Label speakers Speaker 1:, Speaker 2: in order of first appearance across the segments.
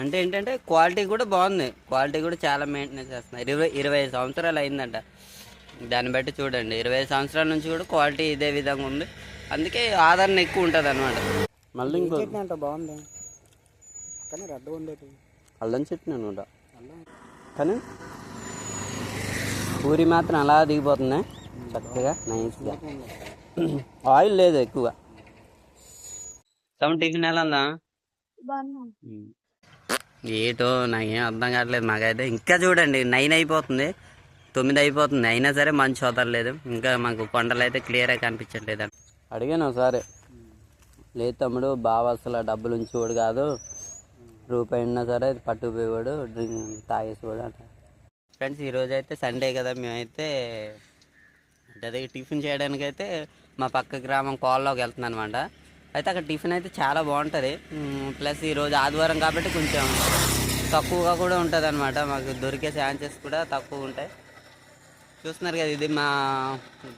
Speaker 1: అంటే ఏంటంటే క్వాలిటీ కూడా బాగుంది. క్వాలిటీ కూడా చాలా మెయింటెనెన్స్ చేస్తున్నారు ఇరవై ఇరవై సంవత్సరాలు అయిందంట. దాన్ని బట్టి చూడండి. ఇరవై సంవత్సరాల నుంచి కూడా క్వాలిటీ ఇదే విధంగా ఉంది. అందుకే ఆదరణ ఎక్కువ ఉంటుంది అనమాట మళ్ళీ ఇంకో
Speaker 2: చట్నీ అంట బాగుంది. కానీ రెడ్ ఉండేది.
Speaker 1: అల్లం అనమాట. కానీ పూరి మాత్రం అలా దిగిపోతుంది. చక్కగా నైస్గా. ఆయిల్ లేదు ఎక్కువగా. సమ్ టిఫిన్ ఎలా ఉందా? ఏటో నాకేం అర్థం కావట్లేదు. మాకైతే ఇంకా చూడండి నైన్ అయిపోతుంది. తొమ్మిది అయిపోతుంది. అయినా సరే మంచి వదలలేదు ఇంకా మాకు కొండలు అయితే క్లియర్గా కనిపించట్లేదు. అడిగాను ఒకసారి. లేదు తమ్ముడు బావ అసలు డబ్బులు ఉంచేవాడు కాదు. రూపాయి ఉన్నా సరే పట్టుకుపోయేవాడు డ్రింక్ తాగేసేవాడు అంట. ఫ్రెండ్స్ ఈరోజు అయితే సండే కదా. మేమైతే అదే టిఫిన్ చేయడానికి అయితే మా పక్క గ్రామం కోల్లోకి వెళ్తున్నాను అనమాట అయితే అక్కడ టిఫిన్ అయితే చాలా బాగుంటుంది. ప్లస్ ఈరోజు ఆదివారం కాబట్టి కొంచెం తక్కువగా కూడా ఉంటుంది అనమాట మాకు దొరికే ఛాన్సెస్ కూడా తక్కువ ఉంటాయి. చూస్తున్నారు కదా ఇది మా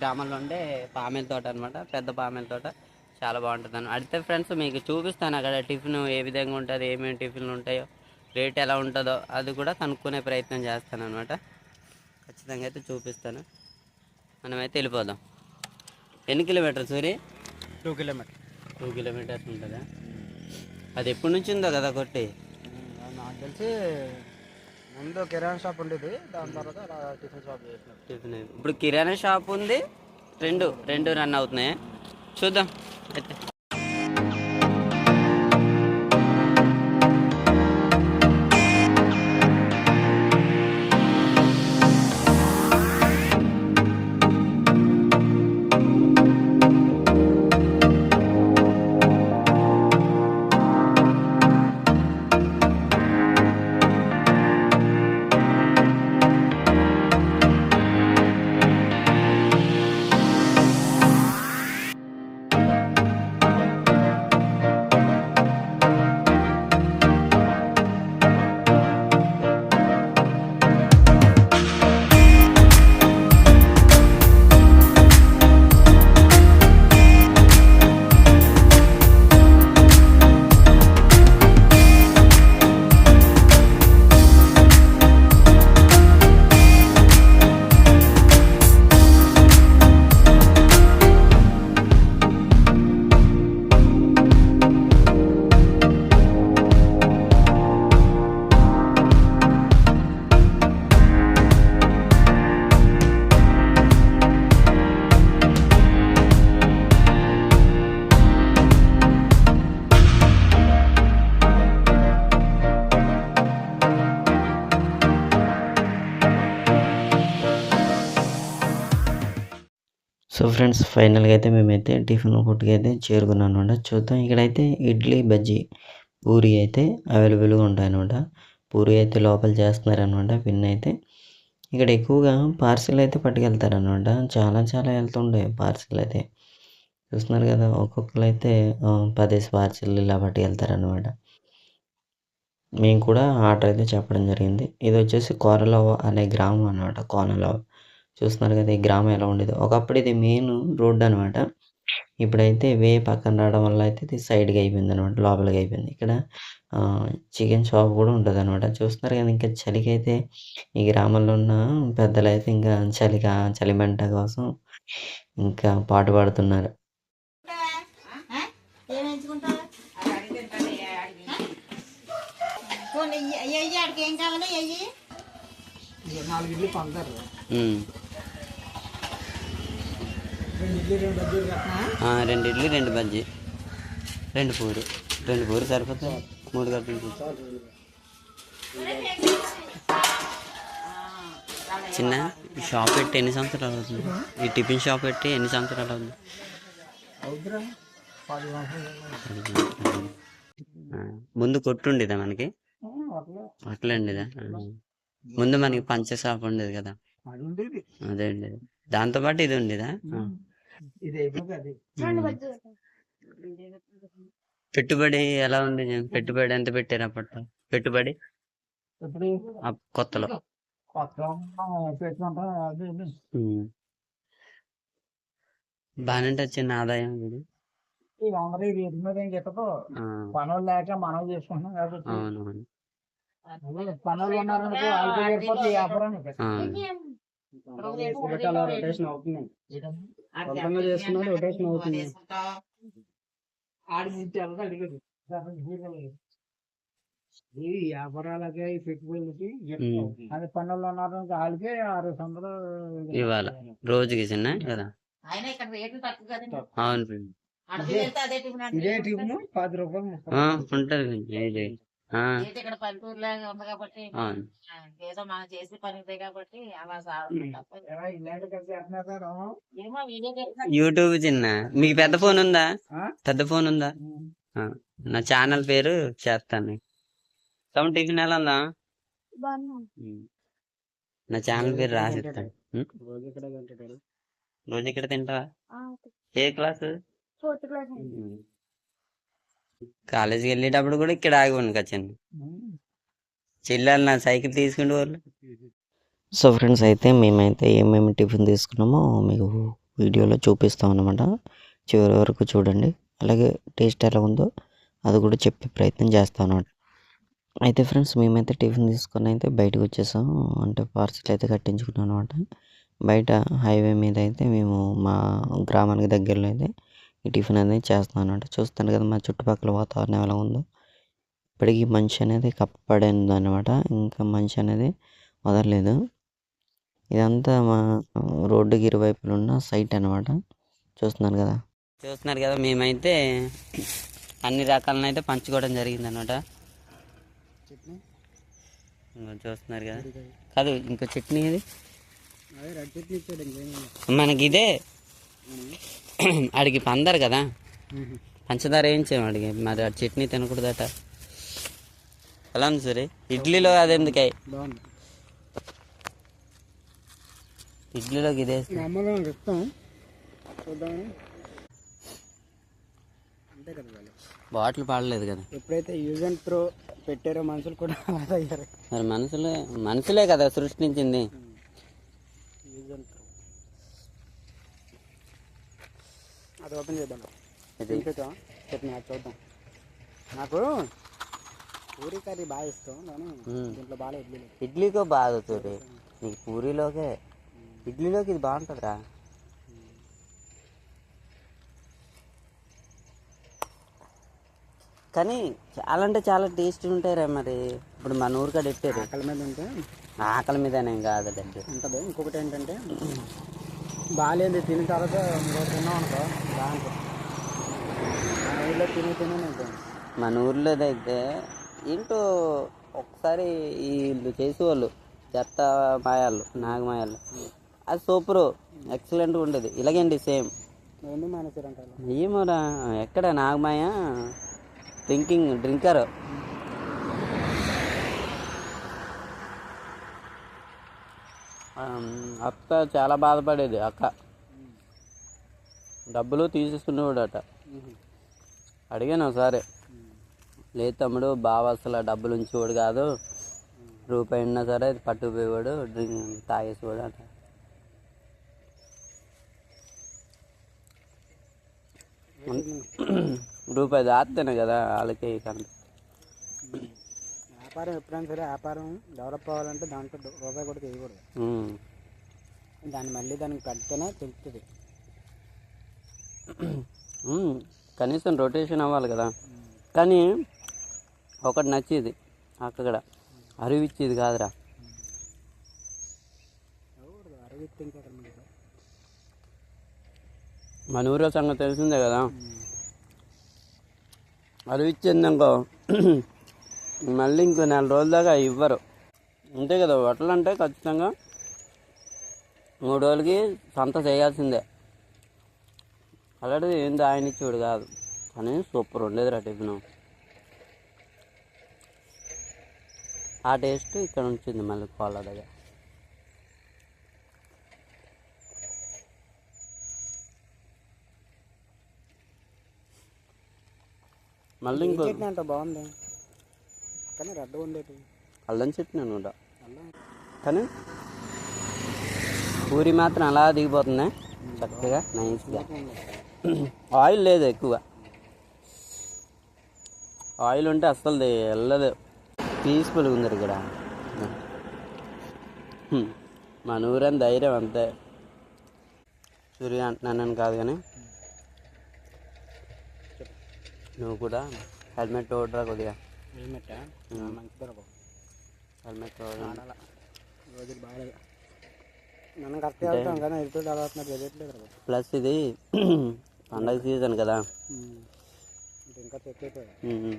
Speaker 1: గ్రామంలో ఉండే పామెల తోట అనమాట పెద్ద పామెల తోట. చాలా బాగుంటుంది అన్న అయితే ఫ్రెండ్స్ మీకు చూపిస్తాను అక్కడ టిఫిన్ ఏ విధంగా ఉంటుంది ఏమేమి టిఫిన్లు ఉంటాయో రేట్ ఎలా ఉంటుందో అది కూడా కనుక్కునే ప్రయత్నం చేస్తాను అనమాట ఖచ్చితంగా అయితే చూపిస్తాను. మనమైతే వెళ్ళిపోదాం. ఎన్ని kilometres Suri?
Speaker 2: Two kilometre
Speaker 1: two kilometres ఉంటుందా? అది ఎప్పటి నుంచి ఉందో కదా కొట్టి?
Speaker 2: నాకు తెలిసి ముందు కిరాణా షాప్ ఉండేది. దాని తర్వాత అలా టిఫిన్ షాప్ చేసిన.
Speaker 1: టిఫిన్ ఇప్పుడు కిరాణా షాప్ ఉంది. రెండు రెండు రన్ అవుతున్నాయి. చూద్దాం. అయితే సో ఫ్రెండ్స్ ఫైనల్గా అయితే మేమైతే టిఫిన్ ఫుడ్కి అయితే చేరుకున్నాం అనమాట చూద్దాం ఇక్కడైతే ఇడ్లీ బజ్జీ పూరి అయితే అవైలబుల్గా ఉంటాయన్నమాట. పూరి అయితే లోపల చేస్తున్నారనమాట పిన్ అయితే. ఇక్కడ ఎక్కువగా పార్సిల్ అయితే పట్టుకెళ్తారనమాట చాలా చాలా వెళ్తుండే పార్సిల్ అయితే. చూస్తున్నారు కదా ఒక్కొక్కరు అయితే పదేసి పార్సిల్ ఇలా పట్టుకెళ్తారనమాట మేము కూడా ఆర్డర్ అయితే చెప్పడం జరిగింది. ఇది వచ్చేసి కోరలో అనే గ్రామం అనమాట కోనలో చూస్తున్నారు కదా ఈ గ్రామం ఎలా ఉండేది. ఒకప్పుడు ఇది మెయిన్ రోడ్డు అనమాట ఇప్పుడైతే వే పక్కన రావడం వల్ల అయితే ఇది సైడ్గా అయిపోయింది అనమాట లోపలికి అయిపోయింది. ఇక్కడ చికెన్ షాప్ కూడా ఉంటుంది అనమాట చూస్తున్నారు కదా ఇంకా చలికి అయితే ఈ గ్రామంలో ఉన్న పెద్దలు అయితే ఇంకా చలిగా చలిమంట కోసం ఇంకా పాటు పాడుతున్నారు.
Speaker 3: ఏం కావాలి అయ్యి
Speaker 2: నాలుగు ఇడ్లీ పంపుతారు రెండు ఇడ్లీ రెండు
Speaker 1: బజ్జీ. రెండు పూరి. రెండు పూరి సరిపోతుంది మూడు కట్టించి చిన్న షాప్ పెట్టి ఎన్ని సంవత్సరాలు అవుతుంది? ఈ టిఫిన్ షాప్ పెట్టి ఎన్ని సంవత్సరాలు అవుతుంది? ముందు కొట్టు ఉండేదా మనకి?
Speaker 2: అట్లా.
Speaker 1: ఉండేదా. ముందు మనకి పంచ షాప్ ఉండేది కదా.
Speaker 2: అది ఉండేది
Speaker 1: దాంతో పాటు ఇది ఉండేదా? పెట్టుబడి ఎలా ఉంది? పెట్టుబడి ఎంత పెట్టారు అప్పట్లో? పెట్టుబడి? కొత్తలో. బాగానే వచ్చింది ఆదాయం ఇది
Speaker 2: అందరూ రేటు మీద ఏం చెప్పదు
Speaker 1: ఆ,
Speaker 2: పనులు లేక మనం చేసుకుంటున్నాం కాబట్టి. పనులు ఉన్నారనుకో వాళ్ళకి సరిపోతుంది ఈ రొటేషన్ సొంతంగా చేసుకున్నాడు రొటేషన్ అవుతుంది. వ్యాపారాలకే పెట్టుబడులకి. అది పనుల్లో ఉన్నారు వాళ్ళకి ఆరు వందలు
Speaker 1: ఇవాళ రోజుకి చిన్న కదా?
Speaker 3: ఆయన ఇక్కడ రేట్లు తక్కువ కదండి.
Speaker 1: అవును.
Speaker 2: ఇదే టిఫిన్ పది రూపాయలు
Speaker 1: ఉంటది
Speaker 3: ఇక్కడ ఉంది కాబట్టి ఏదో మనం చేసి పని కాబట్టి అలా
Speaker 2: కలిసి
Speaker 1: యూట్యూబ్ చిన్న. మీకు పెద్ద ఫోన్ ఉందా? పెద్ద ఫోన్ ఉందా? నా ఛానల్ పేరు చేస్తాను. సౌండ్ టిఫిన్ ఎలా ఉందా. నా ఛానల్ పేరు రాసిస్తాను.
Speaker 2: రోజు ఇక్కడ తింటాడు.
Speaker 1: రోజు ఇక్కడ తింటావా? ఏ క్లాస్? కాలేజీకి వెళ్ళేటప్పుడు కూడా ఇక్కడ ఆగి ఉండు చెల్లెలు నా సైకిల్ తీసుకుంటే వాళ్ళు సో ఫ్రెండ్స్ అయితే మేమైతే ఏమేమి టిఫిన్ తీసుకున్నామో మీకు వీడియోలో చూపిస్తాం అనమాట చివరి వరకు చూడండి. అలాగే టేస్ట్ ఎలా ఉందో అది కూడా చెప్పే ప్రయత్నం చేస్తాం అనమాట అయితే ఫ్రెండ్స్ మేమైతే టిఫిన్ తీసుకొని అయితే బయటకు వచ్చేసాం. అంటే పార్సల్ అయితే కట్టించుకున్నాం అనమాట బయట హైవే మీద అయితే మేము మా గ్రామానికి దగ్గరలో అయితే ఈ టిఫిన్ అనేది చేస్తాం అనమాట చూస్తాను కదా మా చుట్టుపక్కల వాతావరణం ఎలా ఉందో. ఇప్పటికీ మంచి అనేది కప్పబడింది అనమాట ఇంకా మంచి అనేది వదలలేదు. ఇదంతా మా రోడ్డుకి ఇరువైపులు ఉన్న సైట్ అనమాట చూస్తున్నారు కదా. చూస్తున్నారు కదా మేమైతే అన్ని రకాలను అయితే పంచుకోవడం జరిగింది అనమాట చూస్తున్నారు కదా. కాదు. ఇంకో చట్నీ ఇది మనకి ఇదే ఆడికి పందరు కదా? పంచదార వేయించాము అడిగి మరి ఆ చట్నీ తినకూడదట. ఎలా ఉంది సరే? ఇడ్లీలో అది ఎందుకే
Speaker 2: బాగుంది.
Speaker 1: ఇడ్లీలోకి ఇదే బాటిల్ పాడలేదు కదా.
Speaker 2: ఎప్పుడైతే యూజ్ అండ్ త్రో పెట్టారో మనుషులు కూడా అలా
Speaker 1: మరి మనుషులే మనుషులే కదా సృష్టించింది
Speaker 2: యూజ్ అండ్ త్రో అది ఓపెన్ చేద్దాం.
Speaker 1: ఇది.
Speaker 2: అది చూద్దాం. నాకు పూరి కర్రీ బాగా ఇష్టం కానీ. దీంట్లో బాగా ఇడ్లీ
Speaker 1: ఇడ్లీకో బాగా చూడు నీకు పూరీలోకే ఇడ్లీలోకి ఇది బాగుంటుందిరా కానీ చాలా అంటే చాలా టేస్ట్ ఉంటాయిరా మరి. ఇప్పుడు మన ఊరికాడ పెట్టారు
Speaker 2: ఆకలి మీద ఉంటే
Speaker 1: ఆకలి మీదనేం కాదు డబ్బు.
Speaker 2: ఉంటుంది. ఇంకొకటి ఏంటంటే బాగాలేదు తిన్న తర్వాత ఇంకో తిన్నాం అనుకో బాగుంటుంది మన ఊళ్ళో తిని తిని
Speaker 1: మన ఊర్లో అయితే ఏంటో ఒకసారి వీళ్ళు చేసేవాళ్ళు చెత్త మాయాలు నాగమాయాలు. అది సూపరు ఎక్సలెంట్గా ఉండేది. ఇలాగండి సేమ్.
Speaker 2: ఎందుకు మానేసారంటారు
Speaker 1: ఏమోరా ఎక్కడ నాగమాయ? Drinking drinker. అక్క చాలా బాధపడేది అక్క. డబ్బులు తీసేసుకునేవాడట. అడిగాను ఒకసారి. లేదు తమ్ముడు బావ అసలు డబ్బులు ఉంచేవాడు కాదు. రూపాయి ఉన్నా సరే పట్టుకుపోయేవాడు డ్రింక్ తాగేసేవాడు అంట రూపాయి దాస్తేనే కదా వాళ్ళకి కనుక
Speaker 2: వ్యాపారం ఎప్పుడైనా సరే వ్యాపారం డెవలప్ అవ్వాలంటే దాంట్లో రూపాయి కూడా చేయకూడదు దాన్ని మళ్ళీ దానికి పెడితేనే తెలుస్తుంది
Speaker 1: కనీసం రొటేషన్ అవ్వాలి కదా. కానీ ఒకటి నచ్చేది అక్కడ అరివిచ్చేది కాదురా. మన ఊరో సంగతి తెలిసిందే కదా. అరివిచ్చిందనుకో మళ్ళీ ఇంకో నెల రోజుల దాకా ఇవ్వరు. అంతే కదా వడ్లు అంటే ఖచ్చితంగా మూడు రోజులకి సంత చేయాల్సిందే. అలాంటిది ఏం ఆయన చూడు కాదు. కానీ సూపర్ ఉండేది రా టిఫిన్. ఆ టేస్ట్ ఇక్కడ ఉంచింది మళ్ళీ కోళ్ళ దగ్గర. మళ్ళీ ఇంకో
Speaker 2: బాగుంది. కానీ రెడ్
Speaker 1: అల్లం
Speaker 2: అల్లం.
Speaker 1: కానీ పూరి మాత్రం అలా దిగిపోతుంది. చక్కగా నైస్గా. ఆయిల్ లేదు ఎక్కువ. ఆయిల్ ఉంటే అస్సలు వెళ్ళదు. పీస్ఫుల్ ఉంది ఇక్కడ. మన ఊరని ధైర్యం అంతే. సూర్య అంటున్నానని కాదు కానీ. నువ్వు కూడా హెల్మెట్ తోడరా కొద్దిగా.
Speaker 2: హెల్మెట్
Speaker 1: హెల్మెట్ తోడు
Speaker 2: ఆడాల రోజులు బాగాలేదు మనం కరెక్ట్గా వెళ్తాం కానీ ఎదుటి
Speaker 1: ప్లస్ ఇది పండగ సీజన్ కదా.
Speaker 2: ఇంకా చెక్ అయిపోయాయి
Speaker 1: ఉమ్.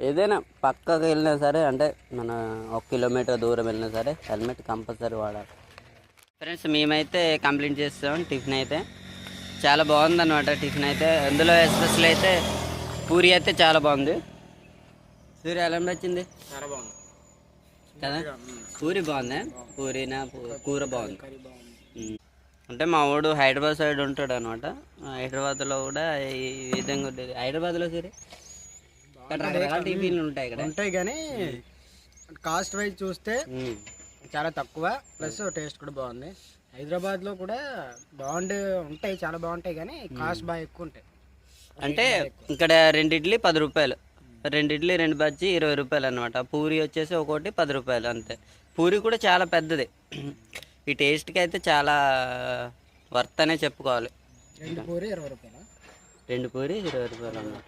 Speaker 1: ఏదైనా పక్కకి వెళ్ళినా సరే అంటే మన ఒక కిలోమీటర్ దూరం వెళ్ళినా సరే హెల్మెట్ కంపల్సరీ వాడాలి. ఫ్రెండ్స్ మేమైతే కంప్లీట్ చేస్తాం టిఫిన్ అయితే. చాలా బాగుంది అనమాట టిఫిన్ అయితే. అందులో ఎస్పెషల్ అయితే పూరి అయితే చాలా బాగుంది. సూర్య ఎలా వచ్చింది
Speaker 2: చాలా బాగుంది.
Speaker 1: కదా? పూరి బాగుందా? పూరినా? కూర బాగుంది. అంటే మా వాడు హైదరాబాద్ సైడ్ ఉంటాడు అనమాట హైదరాబాద్లో కూడా ఈ విధంగా ఉంటుంది హైదరాబాద్లో సరే ఇక్కడ రకరకాల టిఫిన్లు ఉంటాయి ఇక్కడ.
Speaker 2: ఉంటాయి కానీ కాస్ట్ వైజ్ చూస్తే. చాలా తక్కువ. ప్లస్ టేస్ట్ కూడా బాగుంది. హైదరాబాద్లో కూడా బాగుండే ఉంటాయి చాలా బాగుంటాయి కానీ కాస్ట్ బాగా ఎక్కువ ఉంటాయి.
Speaker 1: అంటే ఇక్కడ రెండు ఇడ్లీ పది రూపాయలు. రెండు ఇడ్లీ రెండు బజ్జీ ఇరవై రూపాయలు అనమాట పూరి వచ్చేసి ఒకటి పది రూపాయలు అంతే. పూరి కూడా చాలా పెద్దది. ఈ టేస్ట్కి అయితే చాలా వర్త్ అనే చెప్పుకోవాలి.
Speaker 2: రెండు పూరి ఇరవై రూపాయలు?
Speaker 1: రెండు పూరి ఇరవై రూపాయలు అన్నమాట.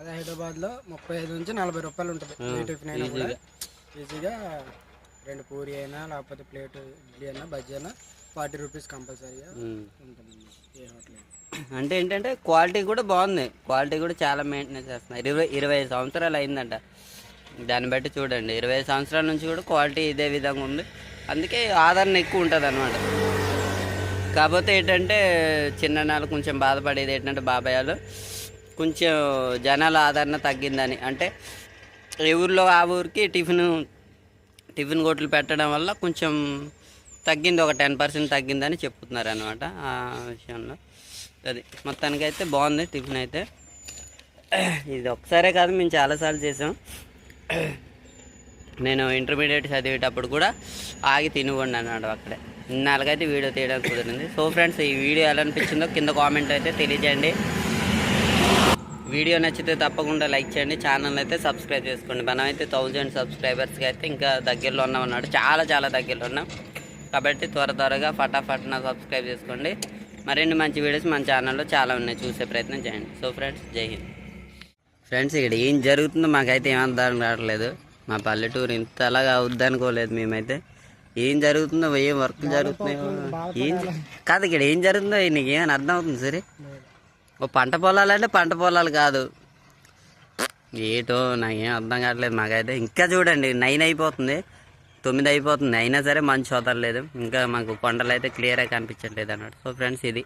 Speaker 2: అదే హైదరాబాద్లో ముప్పై ఐదు నుంచి నలభై రూపాయలు ఉంటుంది. ఈజీగా రెండు పూరి అయినా లేకపోతే ప్లేట్ ఇడ్లీ అయినా బజ్జీ అయినా ఫార్టీ రూపీస్ కంపల్సరీగా
Speaker 1: ఉమ్.
Speaker 2: ఉంటుంది ఏ హోటల్.
Speaker 1: అంటే ఏంటంటే క్వాలిటీ కూడా బాగుంది. క్వాలిటీ కూడా చాలా మెయింటెనెన్స్ చేస్తున్నారు ఇరవై ఇరవై సంవత్సరాలు అయిందంట. దాన్ని బట్టి చూడండి. ఇరవై సంవత్సరాల నుంచి కూడా క్వాలిటీ ఇదే విధంగా ఉంది. అందుకే ఆదరణ ఎక్కువ ఉంటుంది అనమాట కాకపోతే ఏంటంటే చిన్ననాళ్ళు కొంచెం బాధపడేది ఏంటంటే బాబాయాలు కొంచెం జనాల ఆదరణ తగ్గిందని. అంటే ఏ ఊర్లో ఆ ఊరికి టిఫిన్ టిఫిన్ కొట్లు పెట్టడం వల్ల కొంచెం తగ్గింది ఒక టెన్ పర్సెంట్ తగ్గిందని చెప్తున్నారు అనమాట ఆ విషయంలో. అది మొత్తానికైతే బాగుంది టిఫిన్ అయితే. ఇది ఒకసారే కాదు మేము చాలాసార్లు చేసాం. నేను ఇంటర్మీడియట్ చదివేటప్పుడు కూడా ఆగి తినివ్వండి అన్నాడు అక్కడే. ఇన్నాళ్ళకైతే వీడియో తీయడానికి కుదిరింది. సో ఫ్రెండ్స్ ఈ వీడియో ఎలా అనిపించిందో కింద కామెంట్ అయితే తెలియజేయండి. వీడియో నచ్చితే తప్పకుండా లైక్ చేయండి. ఛానల్ అయితే సబ్స్క్రైబ్ చేసుకోండి. మనమైతే థౌజండ్ సబ్స్క్రైబర్స్కి అయితే ఇంకా దగ్గరలో ఉన్నాం అన్నాడు. చాలా చాలా దగ్గరలో ఉన్నాం. కాబట్టి త్వర త్వరగా ఫటాఫట్న సబ్స్క్రైబ్ చేసుకోండి. మరిన్ని మంచి వీడియోస్ మన ఛానల్లో చాలా ఉన్నాయి. చూసే ప్రయత్నం చేయండి. సో ఫ్రెండ్స్ జై హింద్. ఫ్రెండ్స్ ఇక్కడ ఏం జరుగుతుందో మాకైతే ఏం అర్థం రావట్లేదు మా పల్లెటూరు ఇంతలాగా అవుద్దనుకోలేదు మేమైతే. ఏం జరుగుతుందో ఏం వర్క్ జరుగుతున్నాయో ఏం కాదు ఇక్కడ ఏం జరుగుతుందో నీకు ఏమైనా అర్థం అవుతుంది సరే? పంట పొలాలు అంటే పంట పొలాలు కాదు. ఏటో నాకేం అర్థం కావట్లేదు. మాకైతే ఇంకా చూడండి నైన్ అయిపోతుంది. తొమ్మిది అయిపోతుంది. అయినా సరే మంచి వదలలేదు ఇంకా మాకు కొండలు అయితే క్లియర్గా కనిపించట్లేదు అన్నట్టు. సో ఫ్రెండ్స్ ఇది